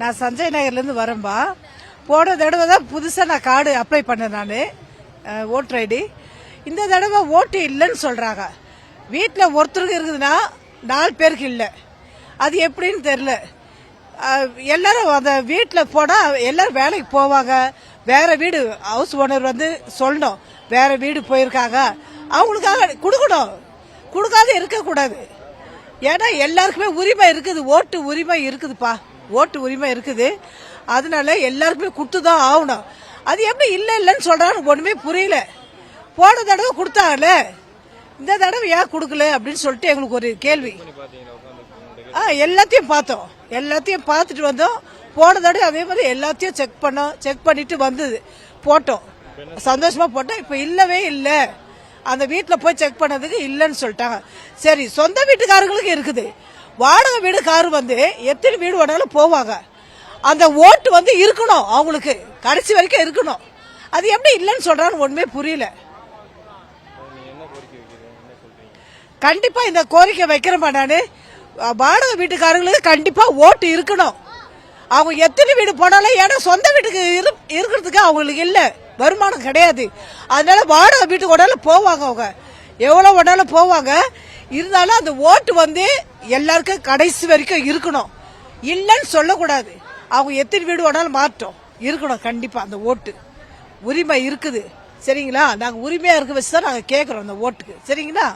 நான் சஞ்சய் நகர்லேருந்து வரேன்பா. போன தடவை தான் புதுசாக நான் கார்டு அப்ளை பண்ணேன் நான். Voter ID. இந்த தடவை ஓட்டு இல்லைன்னு சொல்கிறாங்க வீட்டில் ஒருத்தருக்கு இருக்குதுன்னா நாலு பேருக்கு இல்லை. அது எப்படின்னு தெரில எல்லாரும் அந்த வீட்டில் போனால் எல்லாரும் வேலைக்கு போவாங்க. வேற வீடு ஹவுஸ் ஓனர் வந்து சொல்லணும். வேற வீடு போயிருக்காங்க. அவங்களுக்காக கொடுக்கணும். கொடுக்காத இருக்கக்கூடாது. ஏன்னா எல்லாருக்குமே உரிமை இருக்குது. ஓட்டு உரிமை இருக்குதுப்பா. ஓட்டு உரிமை இருக்குது. அதனால எல்லாருக்குமே கொடுத்து தான் ஆகணும். அது எப்படி இல்லை இல்லைன்னு சொல்கிறான்னு ஒன்றுமே புரியல. போன தடவை கொடுத்தாங்கல்ல. இந்த தடவை ஏன் கொடுக்கல அப்படின்னு சொல்லிட்டு எங்களுக்கு ஒரு கேள்வி. ஆ எல்லாத்தையும் பார்த்தோம். எல்லாத்தையும் பார்த்துட்டு வந்தோம். போன தடவை அதே மாதிரி எல்லாத்தையும் செக் பண்ணோம். செக் பண்ணிட்டு வந்தது. போட்டோம். சந்தோஷமாக போட்டோம். இப்போ இல்லவே இல்லை. அந்த வீட்டில் போய் செக் பண்ணதுக்கு இல்லைன்னு சொல்லிட்டாங்க. சரி சொந்த வீட்டுக்காரங்களுக்கு இருக்குது. வாடகை வீடுக்காரர் வந்து எத்தனை வீடு வேணாலும் போவாங்க. அந்த ஓட்டு வந்து இருக்கணும் அவங்களுக்கு. கடைசி வரைக்கும் இருக்கணும். அது எப்படி இல்லைன்னு சொல்கிறான்னு ஒன்றுமே புரியல. கண்டிப்பாக இந்த கோரிக்கை வைக்கிறேன் நான். வாடகை வீட்டுக்காரங்களுக்கு கண்டிப்பாக ஓட்டு இருக்கணும். அவங்க எத்தனை வீடு போனாலும் ஏன்னா சொந்த வீட்டுக்கு இரு- இருக்கிறதுக்கு அவங்களுக்கு இல்லை. வருமானம் கிடையாது. அதனால வாடகை வீட்டுக்கு உடனே போவாங்க அவங்க. எவ்வளோ வேணாலும் போவாங்க. இருந்தாலும் அந்த ஓட்டு வந்து எல்லாருக்கும் கடைசி வரைக்கும் இருக்கணும். இல்லைன்னு சொல்லக்கூடாது. அவங்க எத்தனை வீடு வேணாலும் மாற்றோம். இருக்கணும் கண்டிப்பாக அந்த ஓட்டு. உரிமை இருக்குது. சரிங்களா? நாங்கள் உரிமையாக இருக்க வச்சு தான் நாங்கள் கேட்குறோம் அந்த ஓட்டுக்கு. சரிங்களா?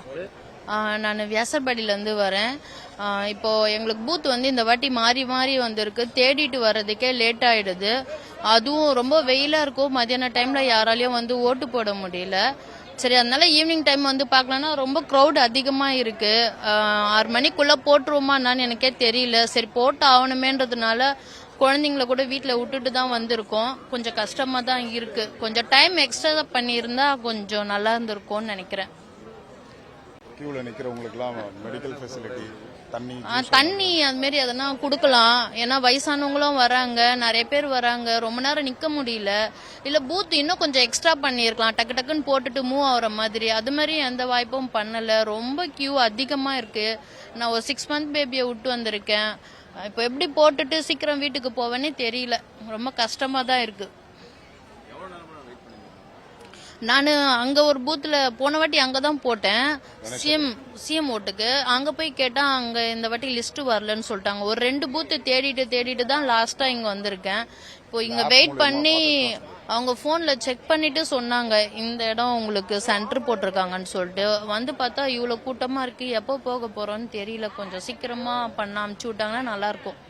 நான் வியாசர்பாடியிலேருந்து வரேன். இப்போது எங்களுக்கு பூத் வந்து இந்த வாட்டி மாறி மாறி வந்திருக்கு. தேடிட்டு வர்றதுக்கே லேட் ஆகிடுது அதுவும் ரொம்ப வெயிலாக இருக்கும். மதியான டைமில் யாராலையும் வந்து ஓட்டு போட முடியல. சரி அதனால ஈவினிங் டைம் வந்து பார்க்கலன்னா ரொம்ப க்ரௌட் அதிகமாக இருக்கு. ஆறு மணிக்குள்ளே போட்டுருவோமான்னு எனக்கே தெரியல. சரி போட்டு ஆகணுமேன்றதுனால குழந்தைங்கள கூட வீட்டில் விட்டுட்டு தான் வந்திருக்கோம். கொஞ்சம் கஷ்டமாக தான் இருக்கு. கொஞ்சம் டைம் எக்ஸ்ட்ரா பண்ணியிருந்தா கொஞ்சம் நல்லா இருந்திருக்கும்னு நினைக்கிறேன். கியூவில் நிற்கிறவங்களுக்குலாம் மெடிக்கல் ஃபெசிலிட்டி தண்ணி தண்ணி அது மாதிரி எதனா கொடுக்கலாம். ஏன்னா வயசானவங்களும் வராங்க நிறைய பேர் வராங்க ரொம்ப நேரம் நிக்க முடியல. இல்ல பூத் இன்னும் கொஞ்சம் எக்ஸ்ட்ரா பண்ணியிருக்கலாம் டக்கு டக்குன்னு போட்டுட்டு மூவ் ஆகுற மாதிரி. அது மாதிரி எந்த வாய்ப்பும் பண்ணல. ரொம்ப கியூ அதிகமா இருக்கு. நான் ஒரு சிக்ஸ் மந்த் பேபியை விட்டு வந்திருக்கேன். இப்போ எப்படி போட்டுட்டு சீக்கிரம் வீட்டுக்கு போவேனே தெரியல. ரொம்ப கஷ்டமா தான் இருக்கு. நான் அங்க ஒரு பூத்துல போன வாட்டி அங்க தான் போட்டேன் சிஎம் சிஎம் ஓட்டுக்கு. அங்க போய் கேட்டா அங்க இந்த வாட்டி லிஸ்ட் வரலன்னு சொல்லிட்டாங்க. ஒரு ரெண்டு பூத்து தேடிட்டு தேடிட்டு தான் லாஸ்டா இங்க வந்திருக்கேன். இப்போ இங்க வெயிட் பண்ணி அவங்க போன்ல செக் பண்ணிட்டு சொன்னாங்க. இந்த இடம் உங்களுக்கு சென்டர் போட்டிருக்காங்கன்னு சொல்லிட்டு. வந்து பார்த்தா இவ்வளவு கூட்டமா இருக்கு. எப்போ போக போறோம்னு தெரியல. கொஞ்சம் சீக்கிரமா பண்ண அமுச்சு விட்டாங்கன்னா நல்லா இருக்கும்.